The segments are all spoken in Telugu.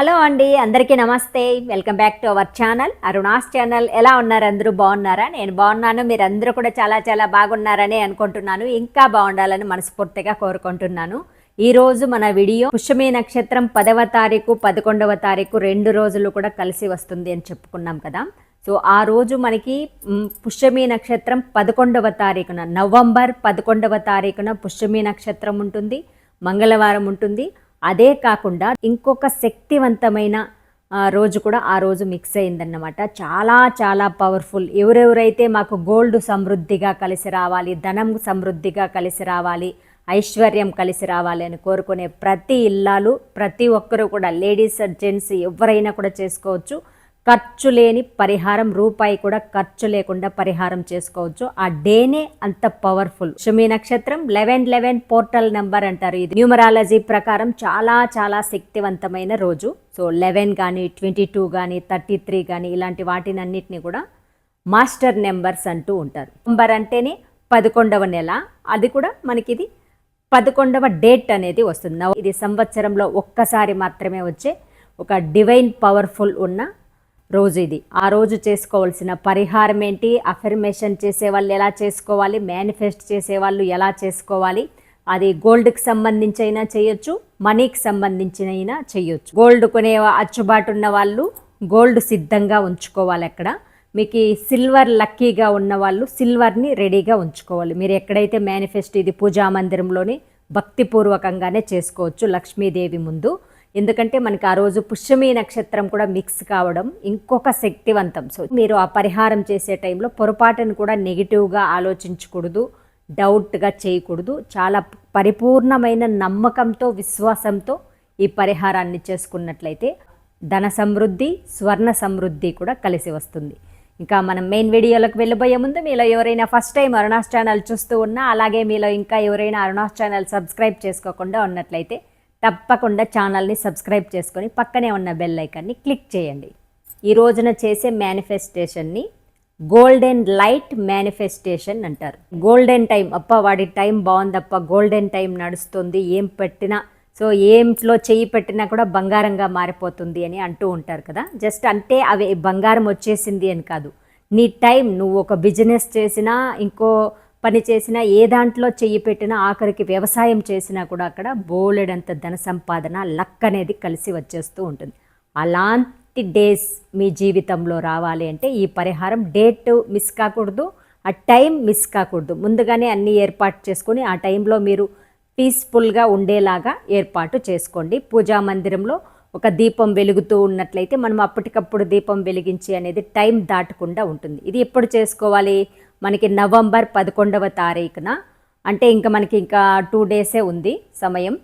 హలో అండి అందరికీ నమస్తే. Welcome back to our channel. Aruna's channel ఎలా ఉన్నారు? అందరూ బాగున్నారా? నేను బాగున్నాను. మీరు అందరూ కూడా చాలా చాలా బాగున్నారని అనుకుంటున్నాను. ఇంకా బాగుండాలని మనస్ఫూర్తిగా కోరుకుంటున్నాను. ఈ రోజు మన వీడియో పుష్యమి నక్షత్రం పదవ తారీఖు పదకొండవ తారీఖు రెండు రోజులు కూడా కలిసి వస్తుంది అని చెప్పుకున్నాం కదా. సో ఆ రోజు మనకి పుష్యమి నక్షత్రం పదకొండవ తారీఖున నవంబర్ పదకొండవ తారీఖున పుష్యమి నక్షత్రం ఉంటుంది మంగళవారం ఉంటుంది. అదే కాకుండా ఇంకొక శక్తివంతమైన రోజు కూడా ఆ రోజు మిక్స్ అయిందన్నమాట. చాలా చాలా పవర్ఫుల్ ఎవరెవరైతే మాకు గోల్డ్ సమృద్ధిగా కలిసి రావాలి ధనం సమృద్ధిగా కలిసి రావాలి ఐశ్వర్యం కలిసి రావాలి అని కోరుకునే ప్రతి ఇల్లాలు ప్రతి ఒక్కరూ కూడా లేడీస్ జెంట్స్ ఎవరైనా కూడా చేసుకోవచ్చు. ఖర్చు లేని పరిహారం రూపాయి కూడా ఖర్చు లేకుండా పరిహారం చేసుకోవచ్చు. ఆ డేనే అంత పవర్ఫుల్. షమి నక్షత్రం లెవెన్ లెవెన్ పోర్టల్ నెంబర్ అంటారు ఇది. న్యూమరాలజీ ప్రకారం చాలా చాలా శక్తివంతమైన రోజు. సో లెవెన్ కానీ ట్వంటీ టూ కానీ థర్టీ త్రీ కానీ ఇలాంటి వాటినన్నిటిని కూడా మాస్టర్ నెంబర్స్ అంటూ ఉంటారు. నెంబర్ అంటేనే పదకొండవ నెల. అది కూడా మనకి ఇది పదకొండవ డేట్ అనేది వస్తుంది. ఇది సంవత్సరంలో ఒక్కసారి మాత్రమే వచ్చే ఒక డివైన్ పవర్ఫుల్ ఉన్న రోజు ఇది ఆ రోజు చేసుకోవాల్సిన పరిహారం ఏంటి అఫర్మేషన్ చేసే వాళ్ళు ఎలా చేసుకోవాలి? మేనిఫెస్ట్ చేసే వాళ్ళు ఎలా చేసుకోవాలి? అది గోల్డ్కి సంబంధించి అయినా చేయొచ్చు మనీకి సంబంధించిన అయినా చేయొచ్చు. గోల్డ్ కొనే అచ్చుబాటు ఉన్న వాళ్ళు గోల్డ్ సిద్ధంగా ఉంచుకోవాలి అక్కడ. మీకు ఈ సిల్వర్ లక్కీగా ఉన్న వాళ్ళు సిల్వర్ని రెడీగా ఉంచుకోవాలి. మీరు ఎక్కడైతే మేనిఫెస్ట్ ఇది పూజా మందిరంలోని భక్తిపూర్వకంగానే చేసుకోవచ్చు లక్ష్మీదేవి ముందు. ఎందుకంటే మనకి ఆ రోజు పుష్యమి నక్షత్రం కూడా మిక్స్ కావడం ఇంకొక శక్తివంతం. సో మీరు ఆ పరిహారం చేసే టైంలో పొరపాటును కూడా నెగిటివ్గా ఆలోచించకూడదు డౌట్గా చేయకూడదు. చాలా పరిపూర్ణమైన నమ్మకంతో విశ్వాసంతో ఈ పరిహారాన్ని చేసుకున్నట్లయితే ధన సమృద్ధి స్వర్ణ సమృద్ధి కూడా కలిసి వస్తుంది. ఇంకా మనం మెయిన్ వీడియోలకు వెళ్ళబోయే ముందు మీలో ఎవరైనా ఫస్ట్ టైం అరుణాస్ ఛానల్ చూస్తూ ఉన్నా అలాగే మీలో ఇంకా ఎవరైనా అరుణాస్ ఛానల్ సబ్స్క్రైబ్ చేసుకోకుండా ఉన్నట్లయితే తప్పకుండా ఛానల్ని సబ్స్క్రైబ్ చేసుకొని పక్కనే ఉన్న బెల్ ఐకాన్ని క్లిక్ చేయండి. ఈ రోజున చేసే మేనిఫెస్టేషన్ని గోల్డెన్ లైట్ మేనిఫెస్టేషన్ అంటారు. గోల్డెన్ టైం అప్ప వాడి టైం బాగుందప్ప గోల్డెన్ టైం నడుస్తుంది ఏం పెట్టినా సో ఏంట్లో చెయ్యి పెట్టినా కూడా బంగారంగా మారిపోతుంది అని అంటూ ఉంటారు కదా. జస్ట్ అంటే అవి బంగారం వచ్చేసింది అని కాదు. నీ టైం నువ్వు ఒక బిజినెస్ చేసినా ఇంకో పని చేసినా ఏ దాంట్లో చెయ్యి పెట్టినా ఆఖరికి వ్యవసాయం చేసినా కూడా అక్కడ బోలెడంత ధన సంపాదన లక్ అనేది కలిసి వచ్చేస్తూ ఉంటుంది. అలాంటి డేస్ మీ జీవితంలో రావాలి అంటే ఈ పరిహారం డేట్ మిస్ కాకూడదు ఆ టైం మిస్ కాకూడదు. ముందుగానే అన్ని ఏర్పాటు చేసుకొని ఆ టైంలో మీరు పీస్ఫుల్గా ఉండేలాగా ఏర్పాటు చేసుకోండి. పూజా మందిరంలో ఒక దీపం వెలుగుతూ ఉన్నట్లయితే మనం అప్పటికప్పుడు దీపం వెలిగించి అనేది టైం దాటకుండా ఉంటుంది. ఇది ఎప్పుడు చేసుకోవాలి? మనకి నవంబర్ పదకొండవ తారీఖున అంటే ఇంకా మనకి ఇంకా టూ డేసే ఉంది సమయం.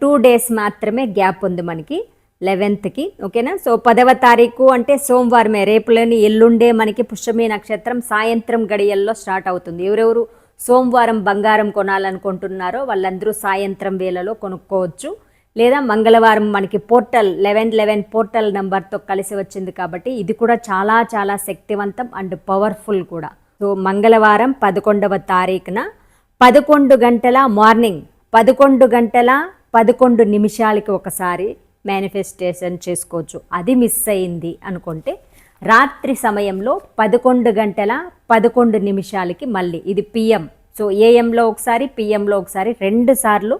టూ డేస్ మాత్రమే గ్యాప్ ఉంది మనకి లెవెన్త్కి ఓకేనా? సో పదవ తారీఖు అంటే సోమవారమే రేపులోని ఎల్లుండే మనకి పుష్యమి నక్షత్రం సాయంత్రం గడియల్లో స్టార్ట్ అవుతుంది. ఎవరెవరు సోమవారం బంగారం కొనాలనుకుంటున్నారో వాళ్ళందరూ సాయంత్రం వేళలో కొనుక్కోవచ్చు. లేదా మంగళవారం మనకి పోర్టల్ లెవెన్ లెవెన్ పోర్టల్ నెంబర్తో కలిసి వచ్చింది కాబట్టి ఇది కూడా చాలా చాలా శక్తివంతం అండ్ పవర్ఫుల్ కూడా. సో మంగళవారం పదకొండవ తారీఖున పదకొండు గంటల మార్నింగ్ పదకొండు గంటల పదకొండు నిమిషాలకి ఒకసారి మేనిఫెస్టేషన్ చేసుకోవచ్చు. అది మిస్ అయింది అనుకుంటే రాత్రి సమయంలో పదకొండు గంటల పదకొండు నిమిషాలకి మళ్ళీ ఇది పిఎం సో ఏఎంలో ఒకసారి పిఎంలో ఒకసారి రెండు సార్లు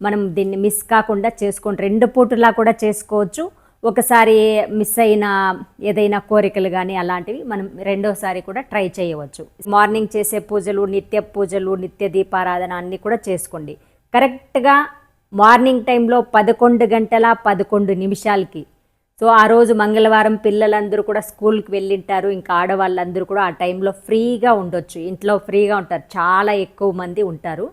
మనం దీన్ని మిస్ కాకుండా చేసుకోండి రెండు పూటలా కూడా చేసుకోవచ్చు. ఒకసారి మిస్ అయిన ఏదైనా కోరికలు కానీ అలాంటివి మనం రెండోసారి కూడా ట్రై చేయవచ్చు. మార్నింగ్ చేసే పూజలు నిత్య పూజలు నిత్య దీపారాధన అన్నీ కూడా చేసుకోండి. కరెక్ట్గా మార్నింగ్ టైంలో పదకొండు గంటల పదకొండు నిమిషాలకి. సో ఆ రోజు మంగళవారం పిల్లలందరూ కూడా స్కూల్కి వెళ్ళింటారు. ఇంకా ఆడవాళ్ళందరూ కూడా ఆ టైంలో ఫ్రీగా ఉండొచ్చు. ఇంట్లో ఫ్రీగా ఉంటారు. చాలా ఎక్కువ మంది ఉంటారు.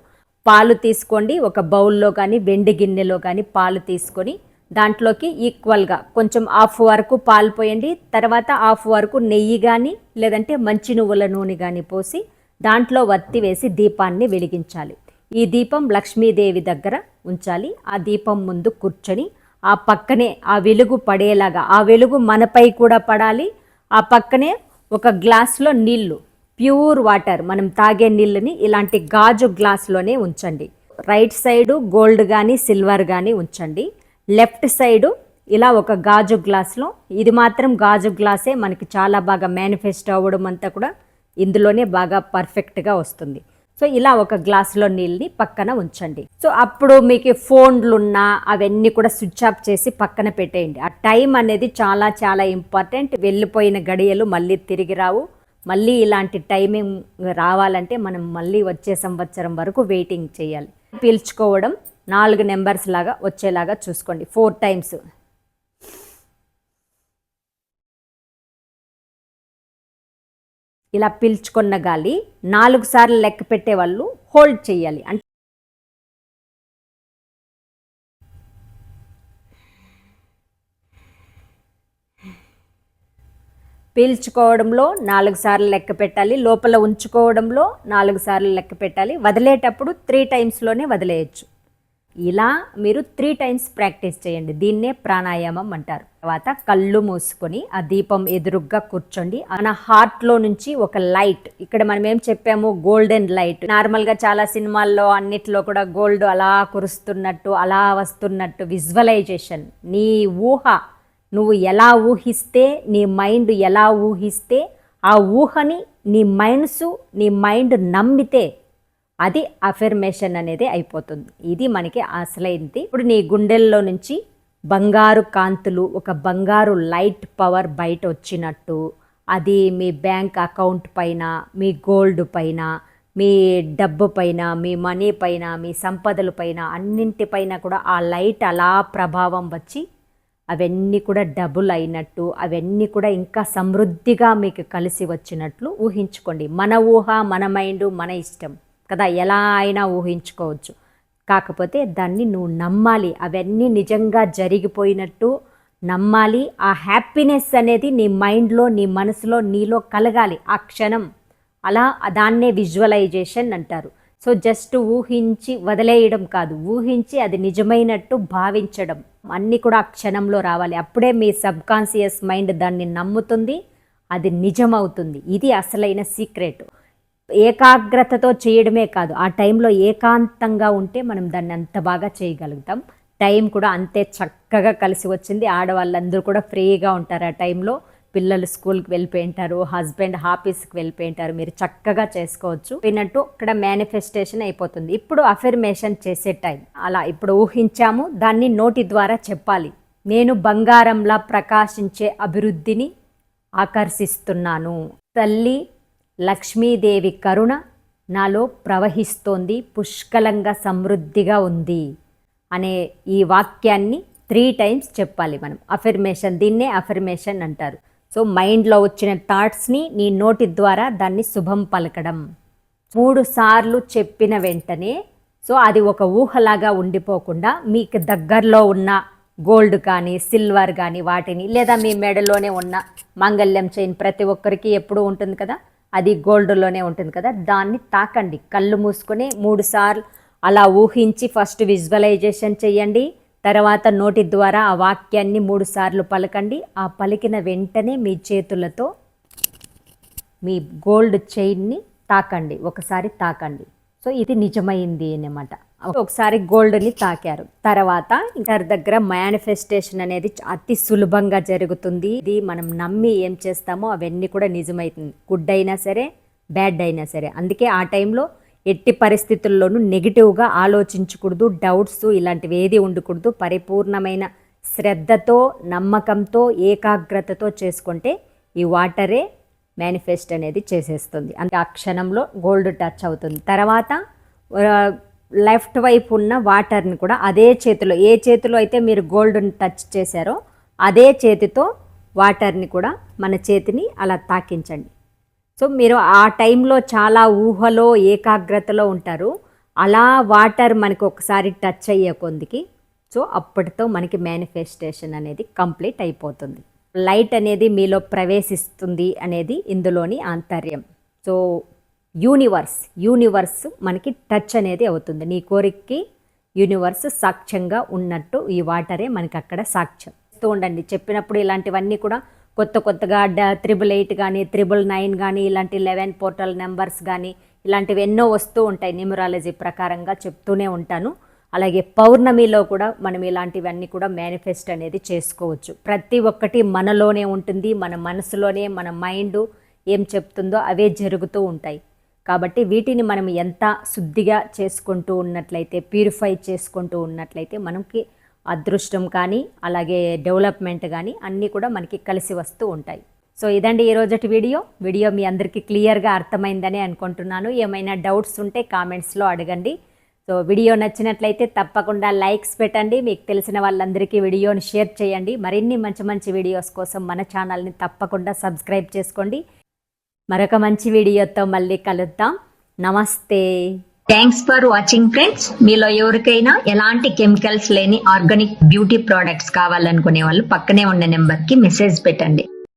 పాలు తీసుకోండి. ఒక బౌల్లో కానీ వెండి గిన్నెలో కానీ పాలు తీసుకొని దాంట్లోకి ఈక్వల్గా కొంచెం హాఫ్ వరకు పాలు పోయండి తర్వాత హాఫ్ వరకు నెయ్యి కానీ లేదంటే మంచి నువ్వుల నూనె కానీ పోసి దాంట్లో వత్తి వేసి దీపాన్ని వెలిగించాలి. ఈ దీపం లక్ష్మీదేవి దగ్గర ఉంచాలి. ఆ దీపం ముందు కూర్చొని ఆ పక్కనే ఆ వెలుగు పడేలాగా ఆ వెలుగు మనపై కూడా పడాలి. ఆ పక్కనే ఒక గ్లాస్లో నీళ్ళు ప్యూర్ వాటర్ మనం తాగే నీళ్ళని ఇలాంటి గాజు గ్లాస్లోనే ఉంచండి. రైట్ సైడు గోల్డ్ కానీ సిల్వర్ కానీ ఉంచండి. లెఫ్ట్ సైడు ఇలా ఒక గాజు గ్లాస్లో ఇది మాత్రం గాజు గ్లాసే మనకి చాలా బాగా మేనిఫెస్ట్ అవ్వడం అంతా కూడా ఇందులోనే బాగా పర్ఫెక్ట్గా వస్తుంది. సో ఇలా ఒక గ్లాసులో నీళ్ళని పక్కన ఉంచండి. సో అప్పుడు మీకు ఫోన్లు ఉన్నా అవన్నీ కూడా స్విచ్ ఆఫ్ చేసి పక్కన పెట్టేయండి. ఆ టైం అనేది చాలా చాలా ఇంపార్టెంట్ వెళ్ళిపోయిన గడియలు మళ్ళీ తిరిగి రావు. మళ్ళీ ఇలాంటి టైమింగ్ రావాలంటే మనం మళ్ళీ వచ్చే సంవత్సరం వరకు వెయిటింగ్ చేయాలి. పీల్చుకోవడం నాలుగు నెంబర్స్ లాగా వచ్చేలాగా చూసుకోండి. ఫోర్ టైమ్స్ ఇలా పీల్చుకున్న గాలి నాలుగు సార్లు లెక్క పెట్టే వాళ్ళు హోల్డ్ చేయాలి. అంటే పీల్చుకోవడంలో నాలుగు సార్లు లెక్క పెట్టాలి. లోపల ఉంచుకోవడంలో నాలుగు సార్లు లెక్క పెట్టాలి. వదిలేటప్పుడు త్రీ టైమ్స్లోనే వదిలేయచ్చు. ఇలా మీరు త్రీ టైమ్స్ ప్రాక్టీస్ చేయండి. దీన్నే ప్రాణాయామం అంటారు. తర్వాత కళ్ళు మూసుకొని ఆ దీపం ఎదురుగ్గా కూర్చోండి. మన హార్ట్లో నుంచి ఒక లైట్ ఇక్కడ మనం ఏం చెప్పాము? గోల్డెన్ లైట్ నార్మల్గా చాలా సినిమాల్లో అన్నిట్లో కూడా గోల్డ్ అలా కురుస్తున్నట్టు అలా వస్తున్నట్టు విజువలైజేషన్ నీ ఊహ నువ్వు ఎలా ఊహిస్తే నీ మైండ్ ఎలా ఊహిస్తే ఆ ఊహని నీ మైండ్సు నీ మైండ్ నమ్మితే అది అఫర్మేషన్ అనేది అయిపోతుంది. ఇది మనకి అసలైంది. ఇప్పుడు నీ గుండెల్లో నుంచి బంగారు కాంతులు ఒక బంగారు లైట్ పవర్ బయట వచ్చినట్టు అది మీ బ్యాంక్ అకౌంట్ పైన మీ గోల్డ్ పైన మీ డబ్బు పైన మీ మనీ పైన మీ సంపదల పైన అన్నింటిపైన కూడా ఆ లైట్ అలా ప్రభావం వచ్చి అవన్నీ కూడా డబుల్ అయినట్టు అవన్నీ కూడా ఇంకా సమృద్ధిగా మీకు కలిసి వచ్చినట్లు ఊహించుకోండి. మన ఊహ మన మైండ్ మన ఇష్టం. కదా? ఎలా అయినా ఊహించుకోవచ్చు. కాకపోతే దాన్ని నువ్వు నమ్మాలి. అవన్నీ నిజంగా జరిగిపోయినట్టు నమ్మాలి. ఆ హ్యాపీనెస్ అనేది నీ మైండ్లో నీ మనసులో నీలో కలగాలి. ఆ క్షణం. అలా దాన్నే విజువలైజేషన్ అంటారు. సో జస్ట్ ఊహించి వదిలేయడం కాదు. ఊహించి అది నిజమైనట్టు భావించడం. అన్నీ కూడా ఆ క్షణంలో రావాలి. అప్పుడే మీ సబ్కాన్షియస్ మైండ్ దాన్ని నమ్ముతుంది. అది నిజమవుతుంది. ఇది అసలైన సీక్రెట్. ఏకాగ్రతతో చేయడమే కాదు ఆ టైంలో ఏకాంతంగా ఉంటే మనం దాన్ని అంత బాగా చేయగలుగుతాం. టైం కూడా అంతే చక్కగా కలిసి వచ్చింది. ఆడవాళ్ళందరూ కూడా ఫ్రీగా ఉంటారు ఆ టైంలో. పిల్లలు స్కూల్కి వెళ్ళిపోయింటారు హస్బెండ్ ఆఫీస్కి వెళ్ళిపోయింటారు. మీరు చక్కగా చేసుకోవచ్చు. విన్నట్టు ఇక్కడ మేనిఫెస్టేషన్ అయిపోతుంది. ఇప్పుడు అఫర్మేషన్ చేసే టైం. అలా ఇప్పుడు ఊహించాము దాన్ని నోటి ద్వారా చెప్పాలి. నేను బంగారంలా ప్రకాశించే అభివృద్ధిని ఆకర్షిస్తున్నాను. తల్లి లక్ష్మీదేవి కరుణ నాలో ప్రవహిస్తోంది పుష్కలంగా సమృద్ధిగా ఉంది అనే ఈ వాక్యాన్ని త్రీ టైమ్స్ చెప్పాలి మనం. అఫర్మేషన్ దీన్నే అఫర్మేషన్ అంటారు. సో మైండ్లో వచ్చిన థాట్స్ని నీ నోటి ద్వారా దాన్ని శుభం పలకడం. మూడు సార్లు చెప్పిన వెంటనే సో అది ఒక ఊహలాగా ఉండిపోకుండా మీకు దగ్గరలో ఉన్న గోల్డ్ కానీ సిల్వర్ కానీ వాటిని లేదా మీ మెడలోనే ఉన్న మంగళ్యం చైన్ ప్రతి ఒక్కరికి ఎప్పుడూ ఉంటుంది కదా? అది గోల్డ్లోనే ఉంటుంది కదా దాన్ని తాకండి. కళ్ళు మూసుకొని మూడు సార్లు అలా ఊహించి ఫస్ట్ విజువలైజేషన్ చేయండి. తర్వాత నోటి ద్వారా ఆ వాక్యాన్ని మూడు సార్లు పలకండి. ఆ పలికిన వెంటనే మీ చేతులతో మీ గోల్డ్ చైన్ని తాకండి. ఒకసారి తాకండి. సో ఇది నిజమైంది అనమాట ఒకసారి గోల్డ్ని తాకారు. తర్వాత ఇంటర్ దగ్గర మేనిఫెస్టేషన్ అనేది అతి సులభంగా జరుగుతుంది. ఇది మనం నమ్మి ఏం చేస్తామో అవన్నీ కూడా నిజమవుతుంది గుడ్ అయినా సరే బ్యాడ్ అయినా సరే. అందుకే ఆ టైంలో ఎట్టి పరిస్థితుల్లోనూ నెగిటివ్గా ఆలోచించకూడదు డౌట్స్ ఇలాంటివి ఏది ఉండకూడదు. పరిపూర్ణమైన శ్రద్ధతో నమ్మకంతో ఏకాగ్రతతో చేసుకుంటే ఈ వాటరే మేనిఫెస్ట్ అనేది చేసేస్తుంది. అంటే ఆ క్షణంలో గోల్డ్ టచ్ అవుతుంది. తర్వాత లెఫ్ట్ వైపు ఉన్న వాటర్ని కూడా అదే చేతిలో ఏ చేతిలో అయితే మీరు గోల్డ్ని టచ్ చేశారో అదే చేతితో వాటర్ని కూడా మన చేతిని అలా తాకించండి. సో మీరు ఆ టైంలో చాలా ఊహలో ఏకాగ్రతలో ఉంటారు. అలా వాటర్ మనకి ఒకసారి టచ్ అయ్యే కొందికి సో అప్పటితో మనకి మేనిఫెస్టేషన్ అనేది కంప్లీట్ అయిపోతుంది. లైట్ అనేది మీలో ప్రవేశిస్తుంది అనేది ఇందులోని ఆంతర్యం. సో యూనివర్స్ యూనివర్స్ మనకి టచ్ అనేది అవుతుంది. నీ కోరికకి యూనివర్స్ సాక్ష్యంగా ఉన్నట్టు ఈ వాటరే మనకి అక్కడ సాక్ష్యం. ఇస్తూ ఉండండి. చెప్పినప్పుడు ఇలాంటివన్నీ కూడా కొత్త కొత్తగా డ త్రిబుల్ ఎయిట్ కానీ త్రిబుల్ నైన్ కానీ ఇలాంటి లెవెన్ పోర్టల్ నెంబర్స్ కానీ ఇలాంటివి ఎన్నో వస్తూ ఉంటాయి. న్యూమరాలజీ ప్రకారంగా చెప్తూనే ఉంటాను. అలాగే పౌర్ణమిలో కూడా మనం ఇలాంటివన్నీ కూడా మేనిఫెస్ట్ అనేది చేసుకోవచ్చు. ప్రతి ఒక్కటి మనలోనే ఉంటుంది. మన మనసులోనే మన మైండ్ ఏం చెప్తుందో అవే జరుగుతూ ఉంటాయి. కాబట్టి వీటిని మనం ఎంత శుద్ధిగా చేసుకుంటూ ఉన్నట్లయితే ప్యూరిఫై చేసుకుంటూ ఉన్నట్లయితే మనకి అదృష్టం కానీ అలాగే డెవలప్మెంట్ కానీ అన్నీ కూడా మనకి కలిసి వస్తూ ఉంటాయి. సో ఇదండి ఈ వీడియో. వీడియో మీ అందరికీ క్లియర్గా అర్థమైందని అనుకుంటున్నాను. ఏమైనా డౌట్స్ ఉంటే కామెంట్స్లో అడగండి. సో వీడియో నచ్చినట్లయితే తప్పకుండా లైక్స్ పెట్టండి. మీకు తెలిసిన వాళ్ళందరికీ వీడియోని షేర్ చేయండి. మరిన్ని మంచి మంచి వీడియోస్ కోసం మన ఛానల్ని తప్పకుండా సబ్స్క్రైబ్ చేసుకోండి. మరొక మంచి వీడియోతో మళ్ళీ కలుద్దాం. నమస్తే. థ్యాంక్స్ ఫర్ వాచింగ్ ఫ్రెండ్స్ మీలో ఎవరికైనా ఎలాంటి కెమికల్స్ లేని ఆర్గానిక్ బ్యూటీ ప్రోడక్ట్స్ కావాలనుకునే వాళ్ళు పక్కనే ఉన్న నెంబర్కి మెసేజ్ పెట్టండి.